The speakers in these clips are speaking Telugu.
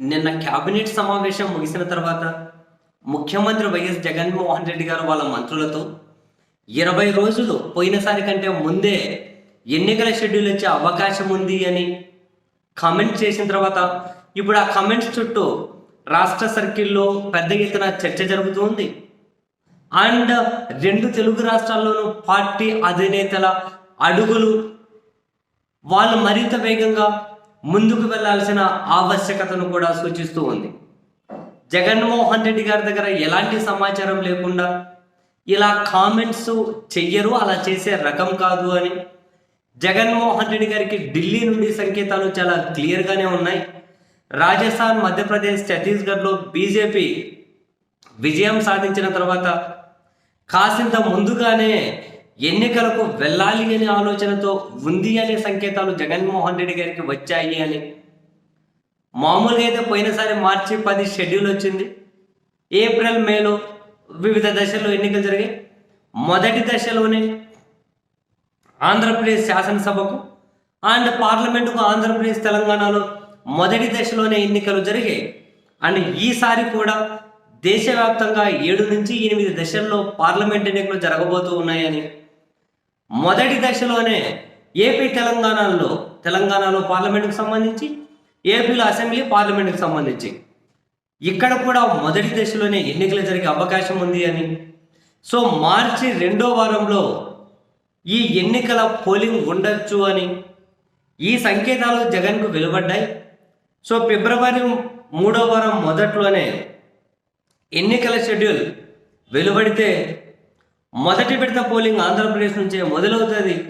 నిన్న క్యాబినెట్ సమావేశం ముగిసిన తర్వాత ముఖ్యమంత్రి వైఎస్ జగన్మోహన్ రెడ్డి గారు వాళ్ళ మంత్రులతో ఇరవై రోజులు పోయినసారి కంటే ముందే ఎన్నికల షెడ్యూల్ వచ్చే అవకాశం ఉంది అని కామెంట్ చేసిన తర్వాత ఇప్పుడు ఆ కమెంట్స్ చుట్టూ రాష్ట్ర సర్కిల్లో పెద్ద ఎత్తున చర్చ జరుగుతుంది. అండ్ రెండు తెలుగు రాష్ట్రాల్లోనూ పార్టీ అధినేతల అడుగులు వాళ్ళు మరింత వేగంగా ముందుకు వెళ్ళాల్సిన ఆవశ్యకతను కూడా సూచిస్తూ ఉంది. జగన్మోహన్ రెడ్డి గారి దగ్గర ఎలాంటి సమాచారం లేకుండా ఇలా కామెంట్స్ చెయ్యరు అలా చేసే రకం కాదు అని. జగన్మోహన్ రెడ్డి గారికి ఢిల్లీ నుండి సంకేతాలు చాలా క్లియర్గానే ఉన్నాయి. రాజస్థాన్ మధ్యప్రదేశ్ ఛత్తీస్గఢ్లో బీజేపీ విజయం సాధించిన తర్వాత కాసింత ముందుగానే ఎన్నికలకు వెళ్ళాలి అనే ఆలోచనతో ఉంది అనే సంకేతాలు జగన్మోహన్ రెడ్డి గారికి వచ్చాయి అని. మామూలుగా అయితే పోయినసారి మార్చి పది షెడ్యూల్ వచ్చింది. ఏప్రిల్ మేలో వివిధ దశల్లో ఎన్నికలు జరిగాయి. మొదటి దశలోనే ఆంధ్రప్రదేశ్ శాసనసభకు అండ్ పార్లమెంటుకు ఆంధ్రప్రదేశ్ తెలంగాణలో మొదటి దశలోనే ఎన్నికలు జరిగాయి. అండ్ ఈసారి కూడా దేశవ్యాప్తంగా ఏడు నుంచి ఎనిమిది దశల్లో పార్లమెంట్ ఎన్నికలు జరగబోతూ ఉన్నాయని మొదటి దశలోనే ఏపీ తెలంగాణలో తెలంగాణలో పార్లమెంటుకు సంబంధించి ఏపీలో అసెంబ్లీ పార్లమెంటుకు సంబంధించి. ఇక్కడ కూడా మొదటి దశలోనే ఎన్నికలు జరిగే అవకాశం ఉంది అని. సో మార్చి రెండో వారంలో ఈ ఎన్నికల పోలింగ్ ఉండొచ్చు అని. ఈ సంకేతాలు జగన్కు వెలువడ్డాయి. సో ఫిబ్రవరి మూడో వారం మొదట్లోనే ఎన్నికల షెడ్యూల్ వెలువడితే మొదటి విడత పోలింగ్ ఆంధ్రప్రదేశ్ నుంచే మొదలవుతుంది.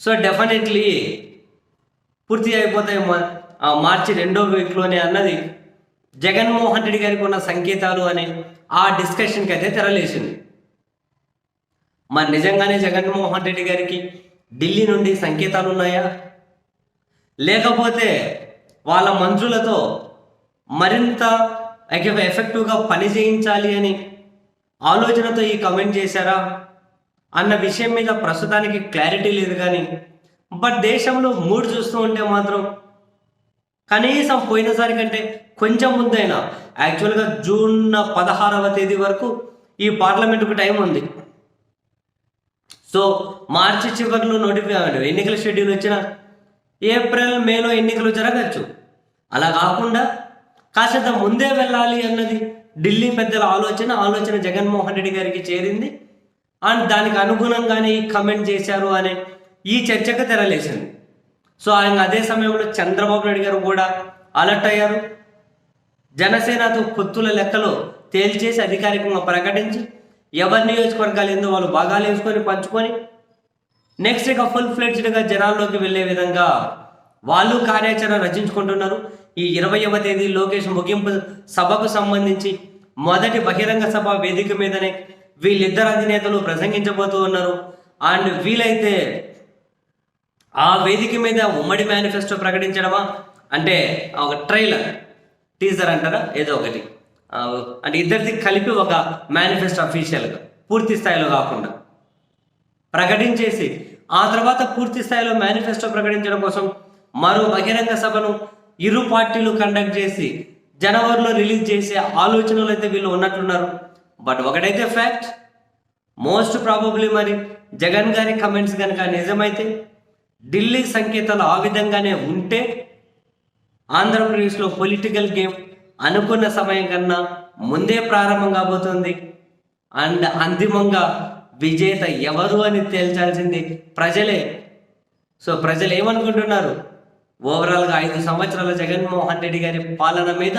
సో డెఫినెట్లీ పూర్తి అయిపోతాయి ఆ మార్చి రెండో వీక్లోనే అన్నది. జగన్మోహన్ రెడ్డి గారికి ఉన్న సంకేతాలు అని ఆ డిస్కషన్కి అయితే తెరలేసింది. మరి నిజంగానే జగన్మోహన్ రెడ్డి గారికి ఢిల్లీ నుండి సంకేతాలు ఉన్నాయా? లేకపోతే వాళ్ళ మంత్రులతో మరింత ఎఫెక్టివ్గా పని చేయించాలి అని ఆలోచనతో ఈ కమెంట్ చేశారా? అన్న విషయం మీద ప్రస్తుతానికి క్లారిటీ లేదు కానీ బట్ దేశంలో మూడు చూస్తూ ఉంటే మాత్రం కనీసం పోయినసారి కంటే కొంచెం ముందైనా యాక్చువల్గా జూన్ పదహారవ తేదీ వరకు ఈ పార్లమెంటుకు టైం ఉంది. సో మార్చి చివరిలో నోటిఫికేషన్ ఎన్నికల షెడ్యూల్ వచ్చిన ఏప్రిల్ మేలో ఎన్నికలు జరగచ్చు. అలా కాకుండా కాసేంత ముందే వెళ్ళాలి అన్నది ఢిల్లీ పెద్దల ఆలోచన ఆలోచన జగన్మోహన్ రెడ్డి గారికి చేరింది. అండ్ దానికి అనుగుణంగానే ఈ కమెంట్ చేశారు అనే ఈ చర్చకు తెరలేసింది సో ఆయన అదే సమయంలో చంద్రబాబు నాయుడు గారు కూడా అలర్ట్ అయ్యారు. జనసేనతో పొత్తుల లెక్కలో తేల్చేసి అధికారికంగా ప్రకటించి ఎవరి నియోజకవర్గాలు ఏందో వాళ్ళు భాగాలు వేసుకొని పంచుకొని నెక్స్ట్ ఇక ఫుల్ ఫ్లెడ్జ్డ్గా జనాల్లోకి వెళ్ళే విధంగా వాళ్ళు కార్యాచరణ రచించుకుంటున్నారు. ఈ ఇరవైవ తేదీ లోకేష్ ముగింపు సభకు సంబంధించి మొదటి బహిరంగ సభ వేదిక మీదనే వీళ్ళిద్దరు అధినేతలు ప్రసంగించబోతూ ఉన్నారు. అండ్ వీలైతే ఆ వేదిక మీద ఉమ్మడి మేనిఫెస్టో ప్రకటించడమా? అంటే ఒక ట్రైలర్ టీజర్ అంటారా? ఏదో ఒకటి. అంటే ఇద్దరిది కలిపి ఒక మేనిఫెస్టో అఫీషియల్గా పూర్తి స్థాయిలో కాకుండా. ప్రకటించేసి ఆ తర్వాత పూర్తి స్థాయిలో మేనిఫెస్టో ప్రకటించడం కోసం మరో బహిరంగ సభను ఇరు పార్టీలు కండక్ట్ చేసి జనవరిలో రిలీజ్ చేసే ఆలోచనలు అయితే వీళ్ళు ఉన్నట్లున్నారు. బట్ ఒకటైతే ఫ్యాక్ట్ మోస్ట్ ప్రాబబ్లీ మరి జగన్ గారి కమెంట్స్ కనుక నిజమైతే ఢిల్లీ సంకేతాలు ఆ విధంగానే ఉంటే ఆంధ్రప్రదేశ్లో పొలిటికల్ గేమ్ అనుకున్న సమయం కన్నా ముందే ప్రారంభం కాబోతుంది. అండ్ అంతిమంగా విజేత ఎవరు అని తేల్చాల్సింది ప్రజలే. సో ప్రజలు ఏమనుకుంటున్నారు? ఓవరాల్గా ఐదు సంవత్సరాల జగన్మోహన్ రెడ్డి గారి పాలన మీద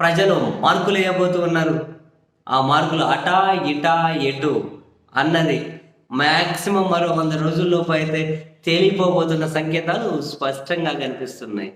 ప్రజలు మార్కులు వేయబోతూ ఉన్నారు ఆ మార్కులు అటా ఇటా ఎటు అన్నది మ్యాక్సిమం మరో వంద రోజుల్లోపు అయితే తేలిపోబోతున్న సంకేతాలు స్పష్టంగా కనిపిస్తున్నాయి.